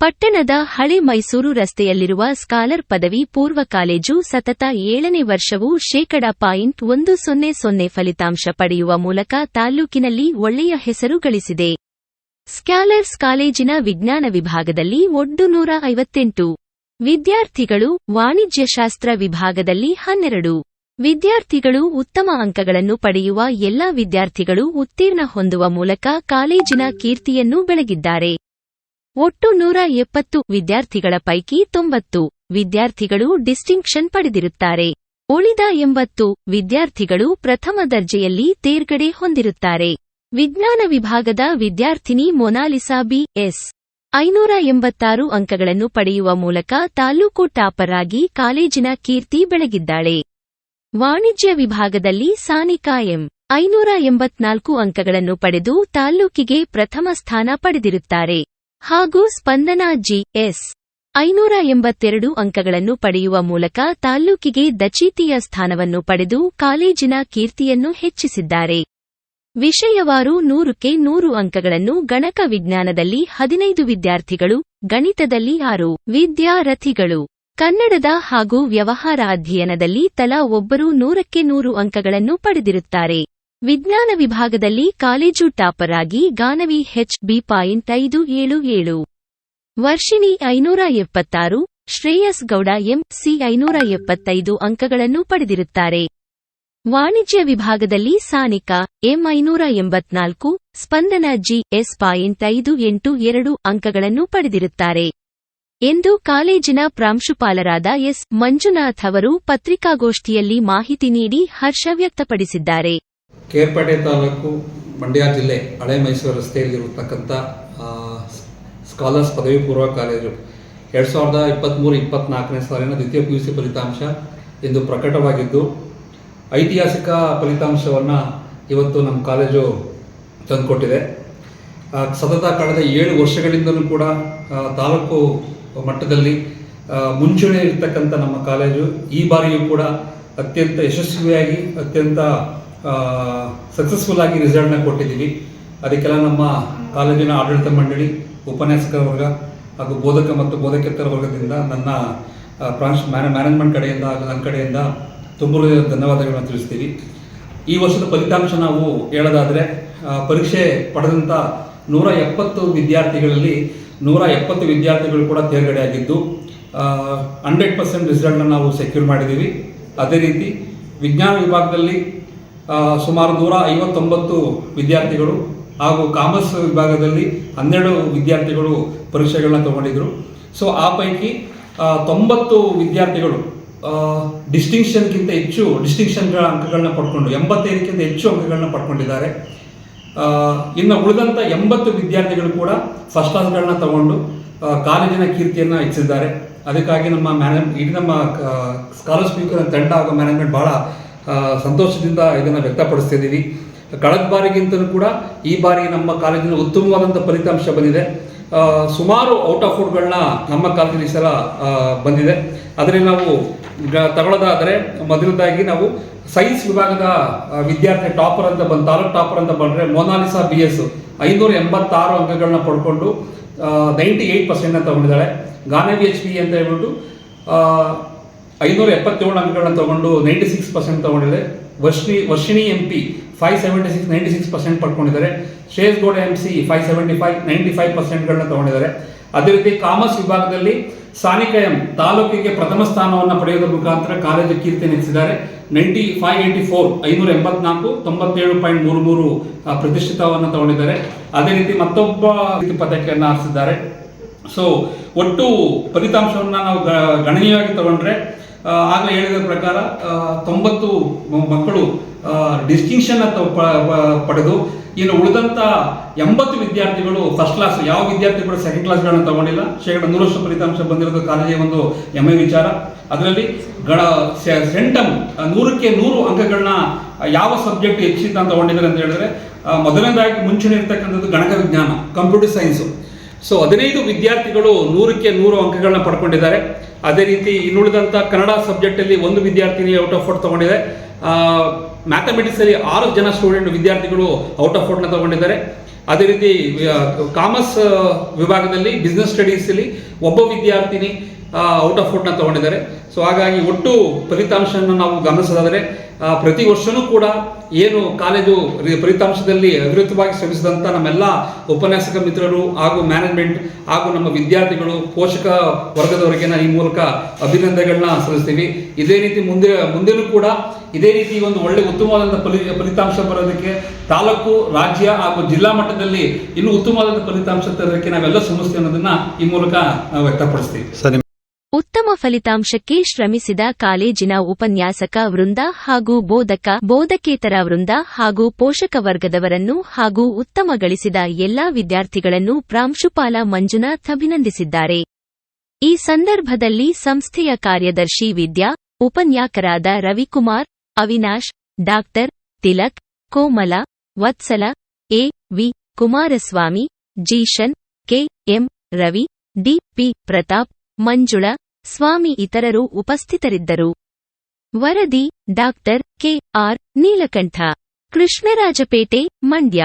ಪಟ್ಟಣದ ಹಳೆ ಮೈಸೂರು ರಸ್ತೆಯಲ್ಲಿರುವ ಸ್ಕಾಲರ್ ಪದವಿ ಪೂರ್ವ ಕಾಲೇಜು ಸತತ ಏಳನೇ ವರ್ಷವೂ ಶೇಕಡ ಪಾಯಿಂಟ್ ಒಂದು ಸೊನ್ನೆ ಸೊನ್ನೆ ಫಲಿತಾಂಶ ಪಡೆಯುವ ಮೂಲಕ ತಾಲ್ಲೂಕಿನಲ್ಲಿ ಒಳ್ಳೆಯ ಹೆಸರು ಗಳಿಸಿದೆ. ಸ್ಕ್ಯಾಲರ್ಸ್ ಕಾಲೇಜಿನ ವಿಜ್ಞಾನ ವಿಭಾಗದಲ್ಲಿ ಒಟ್ಟು ನೂರ ಐವತ್ತೆಂಟು. ವಿದ್ಯಾರ್ಥಿಗಳು ವಾಣಿಜ್ಯಶಾಸ್ತ್ರ ವಿಭಾಗದಲ್ಲಿ ಹನ್ನೆರಡು. ವಿದ್ಯಾರ್ಥಿಗಳು ಉತ್ತಮ ಅಂಕಗಳನ್ನು ಪಡೆಯುವ ಎಲ್ಲಾ ವಿದ್ಯಾರ್ಥಿಗಳು ಉತ್ತೀರ್ಣ ಹೊಂದುವ ಮೂಲಕ ಕಾಲೇಜಿನ ಕೀರ್ತಿಯನ್ನು ಬೆಳಗಿದ್ದಾರೆ. ಒಟ್ಟು ನೂರ ಎಪ್ಪತ್ತು ವಿದ್ಯಾರ್ಥಿಗಳ ಪೈಕಿ ತೊಂಬತ್ತು ವಿದ್ಯಾರ್ಥಿಗಳು ಡಿಸ್ಟಿಂಕ್ಷನ್ ಪಡೆದಿರುತ್ತಾರೆ. ಉಳಿದ ಎಂಬತ್ತು ವಿದ್ಯಾರ್ಥಿಗಳು ಪ್ರಥಮ ದರ್ಜೆಯಲ್ಲಿ ತೇರ್ಗಡೆ ಹೊಂದಿರುತ್ತಾರೆ. ವಿಜ್ಞಾನ ವಿಭಾಗದ ವಿದ್ಯಾರ್ಥಿನಿ ಮೊನಾಲಿಸಾ ಬಿ ಎಸ್. ಐನೂರ ಎಂಬತ್ತಾರು ಅಂಕಗಳನ್ನು ಪಡೆಯುವ ಮೂಲಕ ತಾಲೂಕು ಟಾಪರ್ ಆಗಿ ಕಾಲೇಜಿನ ಕೀರ್ತಿ ಬೆಳಗಿದ್ದಾಳೆ. ವಾಣಿಜ್ಯ ವಿಭಾಗದಲ್ಲಿ ಸಾನಿಕಾ ಎಂ. ಐನೂರ ಎಂಬತ್ನಾಲ್ಕು ಅಂಕಗಳನ್ನು ಪಡೆದು ತಾಲ್ಲೂಕಿಗೆ ಪ್ರಥಮ ಸ್ಥಾನ ಪಡೆದಿರುತ್ತಾರೆ. ಹಾಗೂ ಸ್ಪಂದನಾ ಜಿಎಸ್ ಐನೂರ ಎಂಬತ್ತೆರಡು ಅಂಕಗಳನ್ನು ಪಡೆಯುವ ಮೂಲಕ ತಾಲ್ಲೂಕಿಗೆ ದಚೀತಿಯ ಸ್ಥಾನವನ್ನು ಪಡೆದು ಕಾಲೇಜಿನ ಕೀರ್ತಿಯನ್ನು ಹೆಚ್ಚಿಸಿದ್ದಾರೆ. ವಿಷಯವಾರು ನೂರಕ್ಕೆ ನೂರು ಅಂಕಗಳನ್ನು ಗಣಕ ವಿಜ್ಞಾನದಲ್ಲಿ ಹದಿನೈದು ವಿದ್ಯಾರ್ಥಿಗಳು, ಗಣಿತದಲ್ಲಿ ಆರು ವಿದ್ಯಾರಥಿಗಳು. ಕನ್ನಡದ ಹಾಗೂ ವ್ಯವಹಾರ ಅಧ್ಯಯನದಲ್ಲಿ ತಲಾ ಒಬ್ಬರು ನೂರಕ್ಕೆ ನೂರು ಅಂಕಗಳನ್ನು ಪಡೆದಿರುತ್ತಾರೆ. ವಿಜ್ಞಾನ ವಿಭಾಗದಲ್ಲಿ ಕಾಲೇಜು ಟಾಪರ್ ಆಗಿ ಗಾನವಿ ಹೆಚ್ ಬಿ ಪಾಯಿಂಟ್ ಐದು ಏಳು ಏಳು. ವರ್ಷಿಣಿ ಐನೂರ ಎಪ್ಪತ್ತಾರು, ಶ್ರೇಯಸ್ ಗೌಡ ಎಂ ಸಿ ಐನೂರ ಎಪ್ಪತ್ತೈದು ಅಂಕಗಳನ್ನು ಪಡೆದಿರುತ್ತಾರೆ. ವಾಣಿಜ್ಯ ವಿಭಾಗದಲ್ಲಿ ಸಾನಿಕಾ, ಎಂ ಐನೂರ ಎಂಬತ್ನಾಲ್ಕು, ಸ್ಪಂದನ ಜಿ ಎಸ್ ಪಾಯಿಂಟ್ ಐದು ಎಂಟು ಎರಡು ಅಂಕಗಳನ್ನು ಪಡೆದಿರುತ್ತಾರೆ. ಎಂದು ಕಾಲೇಜಿನ ಪ್ರಾಂಶುಪಾಲರಾದ ಎಸ್ ಮಂಜುನಾಥ್ ಅವರು ಪತ್ರಿಕಾಗೋಷ್ಠಿಯಲ್ಲಿ ಮಾಹಿತಿ ನೀಡಿ ಹರ್ಷ ವ್ಯಕ್ತಪಡಿಸಿದ್ದಾರೆ. ಕೇರ್ಪೇಟೆ ತಾಲೂಕು ಮಂಡ್ಯ ಜಿಲ್ಲೆ ಹಳೆ ಮೈಸೂರು ರಸ್ತೆಯಲ್ಲಿರತಕ್ಕಂಥ ಸ್ಕಾಲರ್ಸ್ ಪದವಿ ಪೂರ್ವ ಕಾಲೇಜು. ಎರಡು ಸಾವಿರದ ಇಪ್ಪತ್ತ್ಮೂರು ಇಪ್ಪತ್ತ್ನಾಲ್ಕನೇ ಸಾಲಿನ ದ್ವಿತೀಯ ಪಿ ಯು ಸಿ ಫಲಿತಾಂಶ ಇಂದು ಪ್ರಕಟವಾಗಿದ್ದು, ಐತಿಹಾಸಿಕ ಫಲಿತಾಂಶವನ್ನು ಇವತ್ತು ನಮ್ಮ ಕಾಲೇಜು ತಂದುಕೊಟ್ಟಿದೆ. ಸತತ ಕಳೆದ ಏಳು ವರ್ಷಗಳಿಂದಲೂ ಕೂಡ ತಾಲೂಕು ಮಟ್ಟದಲ್ಲಿ ಮುಂಚೂಣಿ ಇರ್ತಕ್ಕಂಥ ನಮ್ಮ ಕಾಲೇಜು ಈ ಬಾರಿಯೂ ಕೂಡ ಅತ್ಯಂತ ಯಶಸ್ವಿಯಾಗಿ, ಅತ್ಯಂತ ಸಕ್ಸಸ್ಫುಲ್ ಆಗಿ ರಿಸಲ್ಟ್ನ ಕೊಟ್ಟಿದ್ದೀವಿ. ಅದಕ್ಕೆಲ್ಲ ನಮ್ಮ ಕಾಲೇಜಿನ ಆಡಳಿತ ಮಂಡಳಿ ಉಪನ್ಯಾಸಕರ ವರ್ಗ ಹಾಗೂ ಬೋಧಕ ಮತ್ತು ಬೋಧಕೇತರ ವರ್ಗದಿಂದ ನನ್ನ ಪ್ರಾಂಶ್ ಮ್ಯಾನ ಮ್ಯಾನೇಜ್ಮೆಂಟ್ ಕಡೆಯಿಂದ ಹಾಗೂ ನನ್ನ ಕಡೆಯಿಂದ ತುಂಬ ಧನ್ಯವಾದಗಳನ್ನು ತಿಳಿಸ್ತೀವಿ. ಈ ವರ್ಷದ ಫಲಿತಾಂಶ ನಾವು ಹೇಳೋದಾದರೆ ಪರೀಕ್ಷೆ ಪಡೆದಂಥ ನೂರ ಎಪ್ಪತ್ತು ವಿದ್ಯಾರ್ಥಿಗಳಲ್ಲಿ ನೂರ ಎಪ್ಪತ್ತು ವಿದ್ಯಾರ್ಥಿಗಳು ಕೂಡ ತೇರ್ಗಡೆ ಆಗಿದ್ದು ಹಂಡ್ರೆಡ್ ಪರ್ಸೆಂಟ್ ರಿಸಲ್ಟ್ನ ನಾವು ಸೆಕ್ಯೂರ್ ಮಾಡಿದ್ದೀವಿ. ಅದೇ ರೀತಿ ವಿಜ್ಞಾನ ವಿಭಾಗದಲ್ಲಿ ಸುಮಾರು ನೂರ ಐವತ್ತೊಂಬತ್ತು ವಿದ್ಯಾರ್ಥಿಗಳು ಹಾಗೂ ಕಾಮರ್ಸ್ ವಿಭಾಗದಲ್ಲಿ ಹನ್ನೆರಡು ವಿದ್ಯಾರ್ಥಿಗಳು ಪರೀಕ್ಷೆಗಳನ್ನ ತಗೊಂಡಿದ್ರು. ಸೊ ಆ ಪೈಕಿ ತೊಂಬತ್ತು ವಿದ್ಯಾರ್ಥಿಗಳು ಡಿಸ್ಟಿಂಕ್ಷನ್ಗಿಂತ ಹೆಚ್ಚು ಡಿಸ್ಟಿಂಕ್ಷನ್ಗಳ ಅಂಕಗಳನ್ನ ಪಡ್ಕೊಂಡು ಎಂಬತ್ತೈದಕ್ಕಿಂತ ಹೆಚ್ಚು ಅಂಕಗಳನ್ನ ಪಡ್ಕೊಂಡಿದ್ದಾರೆ. ಇನ್ನು ಉಳಿದಂಥ ಎಂಬತ್ತು ವಿದ್ಯಾರ್ಥಿಗಳು ಕೂಡ ಫಸ್ಟ್ ಕ್ಲಾಸ್ಗಳನ್ನ ತಗೊಂಡು ಕಾಲೇಜಿನ ಕೀರ್ತಿಯನ್ನು ಹೆಚ್ಚಿಸಿದ್ದಾರೆ. ಅದಕ್ಕಾಗಿ ನಮ್ಮ ಮ್ಯಾನೇಜ್ ಇಡೀ ನಮ್ಮ ಸ್ಕಾಲರ್ ಸ್ಪೀಕರ್ ತಂಡ ಹಾಗೂ ಮ್ಯಾನೇಜ್ಮೆಂಟ್ ಆ, ಸಂತೋಷದಿಂದ ಇದನ್ನು ವ್ಯಕ್ತಪಡಿಸ್ತಿದ್ದೀವಿ. ಕಳೆದ ಬಾರಿಗಿಂತಲೂ ಕೂಡ ಈ ಬಾರಿ ನಮ್ಮ ಕಾಲೇಜಿನ ಉತ್ತಮವಾದಂಥ ಫಲಿತಾಂಶ ಬಂದಿದೆ. ಸುಮಾರು ಔಟ್ ಆಫ್ ಔಟ್ಗಳನ್ನ ನಮ್ಮ ಕಾಲೇಜಿನ ಈ ಸಲ ಬಂದಿದೆ. ಅದರಲ್ಲಿ ನಾವು ತಗೊಳ್ಳೋದಾದರೆ ಮೊದಲನೇದಾಗಿ ನಾವು ಸೈನ್ಸ್ ವಿಭಾಗದ ವಿದ್ಯಾರ್ಥಿ ಟಾಪರ್ ಅಂತ ಬಂದು, ತಾಲೂಕ್ ಟಾಪರ್ ಅಂತ ಬಂದರೆ ಮೊನಾಲಿಸಾ ಬಿ ಎಸ್ ಐನೂರ ಎಂಬತ್ತಾರು ಅಂಕಗಳನ್ನ ಪಡ್ಕೊಂಡು ನೈಂಟಿ ಏಯ್ಟ್ ಪರ್ಸೆಂಟ್ನ ತಗೊಂಡಿದ್ದಾಳೆ. ಗಾನವಿ ಎಚ್ ಪಿ ಅಂತ ಹೇಳ್ಬಿಟ್ಟು ಐನೂರ ಎಪ್ಪತ್ತೇಳು ಅಂಕಗಳನ್ನ ತಗೊಂಡು ನೈಂಟಿ ಸಿಕ್ಸ್ ಪರ್ಸೆಂಟ್ ತಗೊಂಡಿದೆ. Varshi Varshini M P five seventy six ninety six percent ಪಡ್ಕೊಂಡಿದ್ದಾರೆ. Shreyas Gowda M C five seventy five ninety five ಪರ್ಸೆಂಟ್ಗಳನ್ನ ತಗೊಂಡಿದ್ದಾರೆ. ಅದೇ ರೀತಿ ಕಾಮರ್ಸ್ ವಿಭಾಗದಲ್ಲಿ ಸಾನಿಕ ಎಂ ತಾಲೂಕಿಗೆ ಪ್ರಥಮ ಸ್ಥಾನವನ್ನು ಪಡೆಯೋದ್ರ ಮುಖಾಂತರ ಕಾಲೇಜು ಕೀರ್ತಿ ನೆಲೆಸಿದ್ದಾರೆ ನೈಂಟಿ ಫೈವ್ ಏಯ್ಟಿ ಫೋರ್ ಐನೂರ ಎಂಬತ್ನಾಲ್ಕು, ತೊಂಬತ್ತೇಳು ಪಾಯಿಂಟ್ ಮೂರು ಮೂರು ಪ್ರತಿಷ್ಠಿತವನ್ನು ತಗೊಂಡಿದ್ದಾರೆ. ಅದೇ ರೀತಿ ಮತ್ತೊಬ್ಬ ಕೀರ್ತಿ ಪದಕವನ್ನು ಆರಿಸಿದ್ದಾರೆ ಸೊ ಒಟ್ಟು ಫಲಿತಾಂಶವನ್ನು ನಾವು ಗಣನೀಯವಾಗಿ ತಗೊಂಡ್ರೆ ಆಗಲೇ ಹೇಳಿದ ಪ್ರಕಾರ ತೊಂಬತ್ತು ಮಕ್ಕಳು ಡಿಸ್ಟಿಂಕ್ಷನ್ ಪಡೆದು ಇನ್ನು ಉಳಿದಂಥ ಎಂಬತ್ತು ವಿದ್ಯಾರ್ಥಿಗಳು ಫಸ್ಟ್ ಕ್ಲಾಸ್ ಯಾವ ವಿದ್ಯಾರ್ಥಿಗಳು ಸೆಕೆಂಡ್ ಕ್ಲಾಸ್ಗಳನ್ನು ತಗೊಂಡಿಲ್ಲ. ಶೇಕಡ ನೂರಷ್ಟು ಫಲಿತಾಂಶ ಬಂದಿರೋದು ಕಾಲೇಜಿಗೆ ಒಂದು ಹೆಮ್ಮೆ ವಿಚಾರ. ಅದರಲ್ಲಿ ಗಣ ಸೆಂಟಮ್ ನೂರಕ್ಕೆ ನೂರು ಅಂಕಗಳನ್ನ ಯಾವ ಸಬ್ಜೆಕ್ಟ್ ಹೆಚ್ಚಿತ ಅಂತ ತಗೊಂಡಿದ್ದಾರೆ ಅಂತ ಹೇಳಿದ್ರೆ ಮೊದಲನೇದಾಗಿ ಮುಂಚೂಣಿ ಇರ್ತಕ್ಕಂಥದ್ದು ಗಣಕ ವಿಜ್ಞಾನ ಕಂಪ್ಯೂಟರ್ ಸೈನ್ಸು ಸೊ ಹದಿನೈದು ವಿದ್ಯಾರ್ಥಿಗಳು ನೂರಕ್ಕೆ ನೂರು ಅಂಕಗಳನ್ನ ಪಡ್ಕೊಂಡಿದ್ದಾರೆ. ಅದೇ ರೀತಿ ಇನ್ನುಳಿದಂಥ ಕನ್ನಡ ಸಬ್ಜೆಕ್ಟಲ್ಲಿ ಒಂದು ವಿದ್ಯಾರ್ಥಿನಿ ಔಟ್ ಆಫ್ ಔಟ್ ತಗೊಂಡಿದೆ. ಮ್ಯಾಥಮೆಟಿಕ್ಸಲ್ಲಿ ಆರು ಜನ ಸ್ಟೂಡೆಂಟ್ ವಿದ್ಯಾರ್ಥಿಗಳು ಔಟ್ ಆಫ್ ಔಟ್ನ ತಗೊಂಡಿದ್ದಾರೆ. ಅದೇ ರೀತಿ ಕಾಮರ್ಸ್ ವಿಭಾಗದಲ್ಲಿ, ಬಿಸ್ನೆಸ್ ಸ್ಟಡೀಸಲ್ಲಿ ಒಬ್ಬ ವಿದ್ಯಾರ್ಥಿನಿ ಔಟ್ ಆಫ್ ಔಟ್ನ ತಗೊಂಡಿದ್ದಾರೆ. ಸೊ ಹಾಗಾಗಿ ಒಟ್ಟು ಫಲಿತಾಂಶವನ್ನು ನಾವು ಗಮನಿಸೋದಾದರೆ ಪ್ರತಿ ವರ್ಷವೂ ಕೂಡ ಏನು ಕಾಲೇಜು ಫಲಿತಾಂಶದಲ್ಲಿ ಅವಿರತವಾಗಿ ಶ್ರಮಿಸಿದಂಥ ನಮ್ಮೆಲ್ಲ ಉಪನ್ಯಾಸಕ ಮಿತ್ರರು ಹಾಗೂ ಮ್ಯಾನೇಜ್ಮೆಂಟ್ ಹಾಗೂ ನಮ್ಮ ವಿದ್ಯಾರ್ಥಿಗಳು, ಪೋಷಕ ವರ್ಗದವರಿಗೆ ನಾನು ಈ ಮೂಲಕ ಅಭಿನಂದನೆಗಳನ್ನ ಸಲ್ಲಿಸ್ತೀವಿ. ಇದೇ ರೀತಿ ಮುಂದೆ, ಮುಂದೆನೂ ಕೂಡ ಇದೇ ರೀತಿ ಒಂದು ಒಳ್ಳೆ ಉತ್ತಮವಾದಂಥ ಫಲಿ, ಫಲಿತಾಂಶ ಬರೋದಕ್ಕೆ ತಾಲೂಕು, ರಾಜ್ಯ ಹಾಗೂ ಜಿಲ್ಲಾ ಮಟ್ಟದಲ್ಲಿ ಇನ್ನೂ ಉತ್ತಮವಾದಂಥ ಫಲಿತಾಂಶ ತರೋದಕ್ಕೆ ನಾವೆಲ್ಲ ಶ್ರಮಿಸ್ತೀವಿ ಅನ್ನೋದನ್ನ ಈ ಮೂಲಕ ನಾವು ವ್ಯಕ್ತಪಡಿಸ್ತೀವಿ. ಸರ್. ಉತ್ತಮ ಫಲಿತಾಂಶಕ್ಕೆ ಶ್ರಮಿಸಿದ ಕಾಲೇಜಿನ ಉಪನ್ಯಾಸಕ ವೃಂದ ಹಾಗೂ ಬೋಧಕ, ಬೋಧಕೇತರ ವೃಂದ ಹಾಗೂ ಪೋಷಕ ವರ್ಗದವರನ್ನು ಹಾಗೂ ಉತ್ತಮ ಗಳಿಸಿದ ಎಲ್ಲಾ ವಿದ್ಯಾರ್ಥಿಗಳನ್ನು ಪ್ರಾಂಶುಪಾಲ ಮಂಜುನಾಥ್ ಅಭಿನಂದಿಸಿದ್ದಾರೆ. ಈ ಸಂದರ್ಭದಲ್ಲಿ ಸಂಸ್ಥೆಯ ಕಾರ್ಯದರ್ಶಿ Vidya ಉಪನ್ಯಾಕರಾದ Ravikumar, Avinash, doctor Tilak, Komala, Vatsala, A. V. Kumaraswamy Zeeshan K. M. Ravi, D. P. Pratap Manjula Swamy ಇತರರು ಉಪಸ್ಥಿತರಿದ್ದರು. ವರದಿ doctor K R Neelakantha Krishnarajapete Mandya.